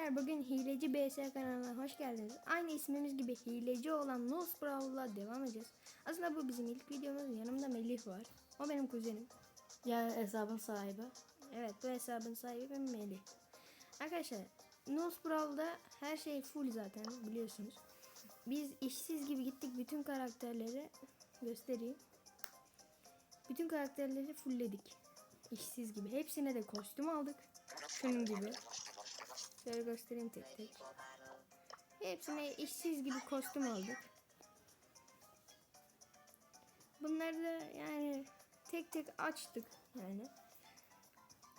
Arkadaşlar bugün Hileci BS kanalına hoş geldiniz. Aynı ismimiz gibi hileci olan Nose Brawl'la devam edeceğiz. Aslında bu bizim ilk videomuz. Yanımda Melih var. O benim kuzenim. Yani hesabın sahibi. Evet bu hesabın sahibi benim Melih. Arkadaşlar Nose Brawl'da her şey full zaten biliyorsunuz. Biz işsiz gibi gittik bütün karakterleri göstereyim. Bütün karakterleri fullledik. İşsiz gibi. Hepsine de kostüm aldık. Şunun gibi. Şöyle göstereyim tek tek. Hepsine işsiz gibi kostüm aldık. Bunları da yani tek tek açtık yani.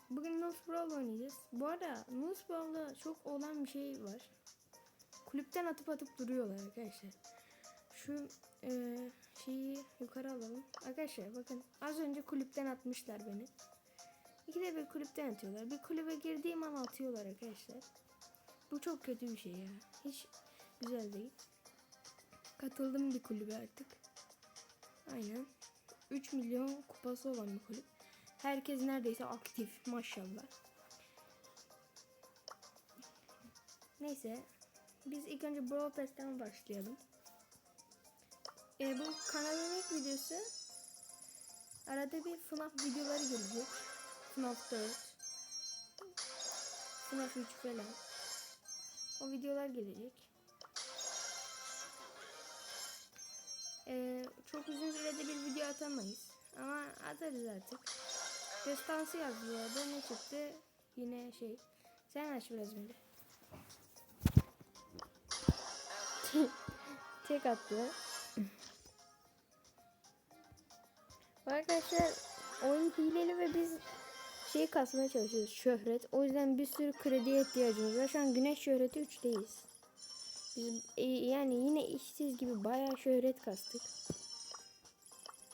Bugün Nose Brawl oynayacağız. Bu arada Nose Brawl'da çok olan bir şey var. Kulüpten atıp atıp duruyorlar arkadaşlar. Şu e, şeyi yukarı alalım. Arkadaşlar bakın az önce kulüpten atmışlar beni. İkide bir kulüpten atıyorlar. Bir kulübe girdiğim an atıyorlar arkadaşlar. Bu çok kötü bir şey ya. Hiç güzel değil. Katıldım bir kulübe artık. Aynen. 3 milyon kupası olan bir kulüp. Herkes neredeyse aktif maşallah. Neyse. Biz ilk önce Brawl Pass'ten başlayalım. Ee, bu kanalın ilk videosu. Arada bir FNAF videoları gelecek. FNAF 4. FNAF 3 falan. O videolar gelecek. Ee, çok uzun sürede bir video atamayız. Ama atarız artık. Destansı yazdı orada. Ne çıktı? Yine şey. Sen aç biraz böyle. Tek attı. Arkadaşlar oyun hileli ve biz şey kasmaya çalışıyoruz. Şöhret. O yüzden bir sürü krediye ihtiyacımız var. Şu an güneş şöhreti 3'teyiz. Biz e, yani yine işsiz gibi bayağı şöhret kastık.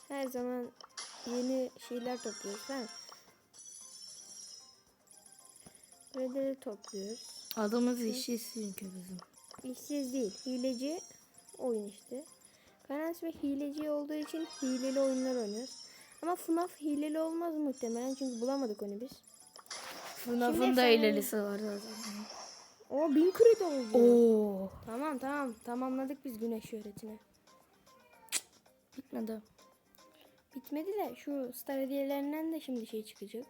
Her zaman yeni şeyler topluyoruz. Ha. Kredileri topluyoruz. Adımız işsiz çünkü bizim. İşsiz değil. Hileci oyun işte. Kanas ve hileci olduğu için hileli oyunlar oynuyoruz. Ama FNAF hileli olmaz muhtemelen çünkü bulamadık onu biz. FNAF'ın da efsane- ilerisi var zaten. O bin kredi oldu. Oo. Tamam tamam tamamladık biz güneş şöhretini. Bitmedi. Bitmedi de şu star hediyelerinden de şimdi şey çıkacak.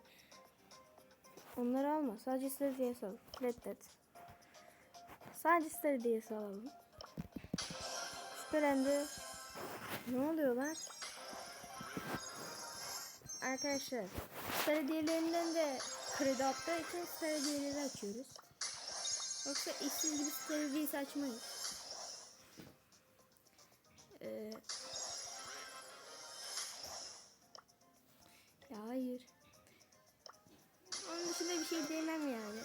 Onları alma. Sadece star hediyesi al. Reddet. Sadece star hediyesi alalım. Süperende. Ne oluyor lan? Arkadaşlar hediyelerinden de kredi attığı için hediyeleri açıyoruz. Yoksa işsiz gibi hediyesi açmayız. Ee, Ya hayır. Onun dışında bir şey diyemem yani.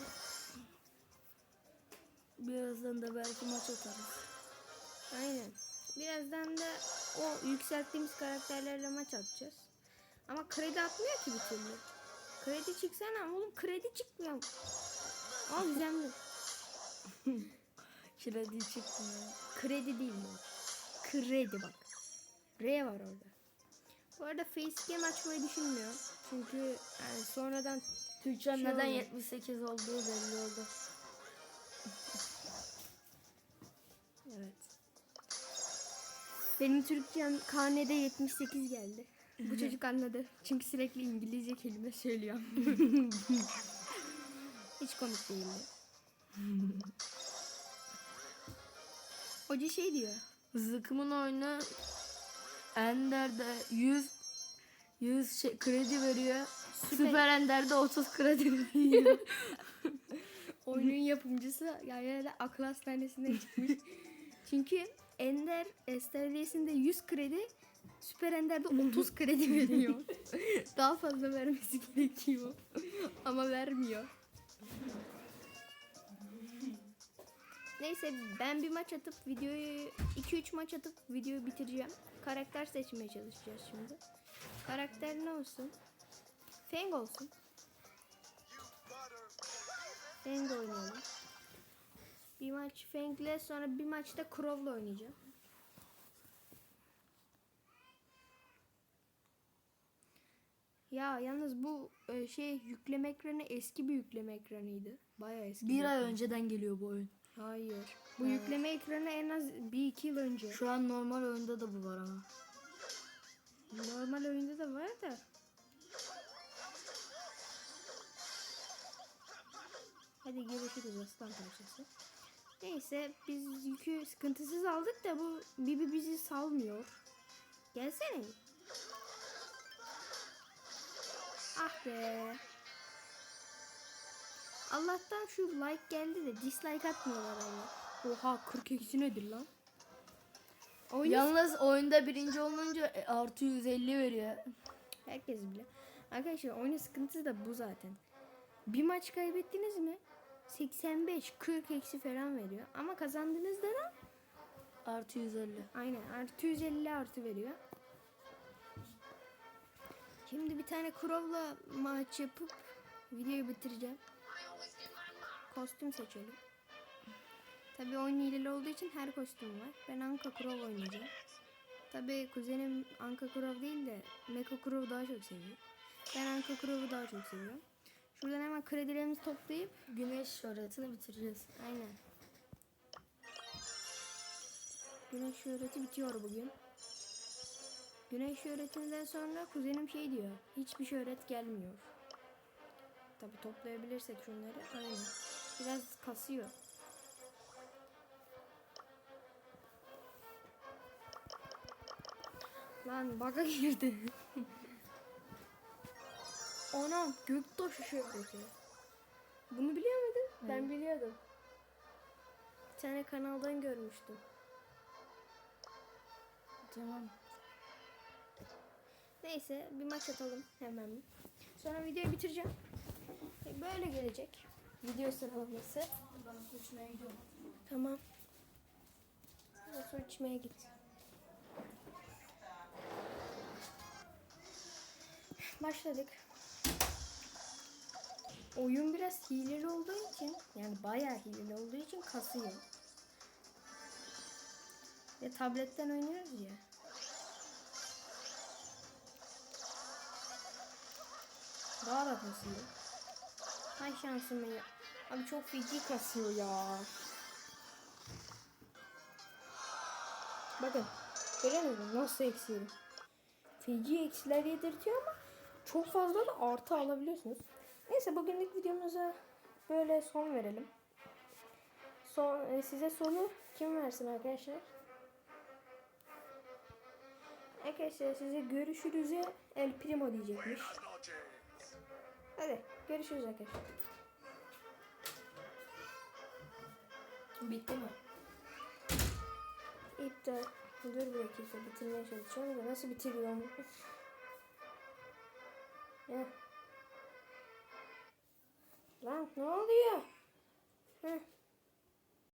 Birazdan da belki maç atarız. Aynen. Birazdan da o yükselttiğimiz karakterlerle maç atacağız. Ama kredi atmıyor ki bir türlü. Kredi çıksana oğlum kredi çıkmıyor. Al güzel Kredi çıkmıyor. Kredi değil bu. Kredi bak. R var orada. Bu arada facecam açmayı düşünmüyorum. Çünkü yani sonradan Türkçem Şey neden oldu. 78 olduğu belli oldu. Evet. Benim Türkçem karnede 78 geldi. Bu çocuk anladı. Çünkü sürekli İngilizce kelime söylüyor. Hiç komik değildi. Hoca şey diyor. Zıkımın oyunu Ender'de 100 100 şey, kredi veriyor. Süper, Ender'de 30 kredi veriyor. Oyunun yapımcısı yani akıl hastanesinden çıkmış. Çünkü Ender STR'sinde 100 kredi, Süper Ender'de 30 kredi veriyor. Daha fazla vermesi gerekiyor. Ama vermiyor. Neyse ben bir maç atıp videoyu 2-3 maç atıp videoyu bitireceğim. Karakter seçmeye çalışacağız şimdi. Karakter ne olsun? Fang olsun. Fang oynayalım. Bir maç Fang'le sonra bir maçta Crow'la oynayacağım. Ya yalnız bu e, şey yükleme ekranı eski bir yükleme ekranıydı. Bayağı eski. Bir ay önceden geliyor bu oyun. Hayır. Bu Evet. yükleme ekranı en az bir iki yıl önce. Şu an normal oyunda da bu var ama. Normal oyunda da var da. Hadi görüşürüz aslan parçası. Neyse biz yükü sıkıntısız aldık da bu Bibi bizi salmıyor. Gelsene. Ah be. Allah'tan şu like geldi de dislike atmıyorlar ama. Oha 40 eksi nedir lan? Oyunu Yalnız oyunda birinci olunca e, artı 150 veriyor. Herkes bile. Arkadaşlar oyunun sıkıntısı da bu zaten. Bir maç kaybettiniz mi? 85, 40 eksi falan veriyor. Ama kazandığınızda da Artı 150. aynen artı 150 artı veriyor. Şimdi bir tane Crow'la maç yapıp videoyu bitireceğim. Kostüm seçelim. Tabii oyun hileli olduğu için her kostüm var. Ben Anka Crow oynayacağım. Tabii kuzenim Anka Crow değil de Mecha Crow daha çok seviyor. Ben Anka Crow'u daha çok seviyorum. Şuradan hemen kredilerimizi toplayıp Güneş şöhretini bitireceğiz. aynen. Güneş şöhreti bitiyor bugün. Güneş şöhretinden sonra kuzenim şey diyor. Hiçbir şöhret gelmiyor. Tabi toplayabilirsek şunları. Aynen. Biraz kasıyor. Lan baga girdi. Anam göktaşı şöhreti. Bunu biliyor muydun? Ben Evet. biliyordum. Bir tane kanaldan görmüştüm. Tamam. Neyse bir maç atalım hemen. Sonra videoyu bitireceğim. E, Böyle gelecek. Video sıralaması. Tamam. Sen su içmeye git. Başladık. Oyun biraz hileli olduğu için yani bayağı hileli olduğu için kasıyor. Ve tabletten oynuyoruz ya. Daha da kasıyor. Hay şansımı ya. Abi çok feci kasıyor ya. Bakın. Görüyor musunuz? Nasıl eksiyorum? Feci eksiler yedirtiyor ama çok fazla da artı alabiliyorsunuz. Neyse bugünlük videomuza böyle son verelim. Son, e, size sonu kim versin arkadaşlar? Arkadaşlar size görüşürüze El Primo diyecekmiş. Hadi görüşürüz arkadaşlar. Bitti mi? İptal. Dur bir dakika bitirmeye çalışıyorum da nasıl bitiriyorum? Heh. Lan ne oluyor? Heh.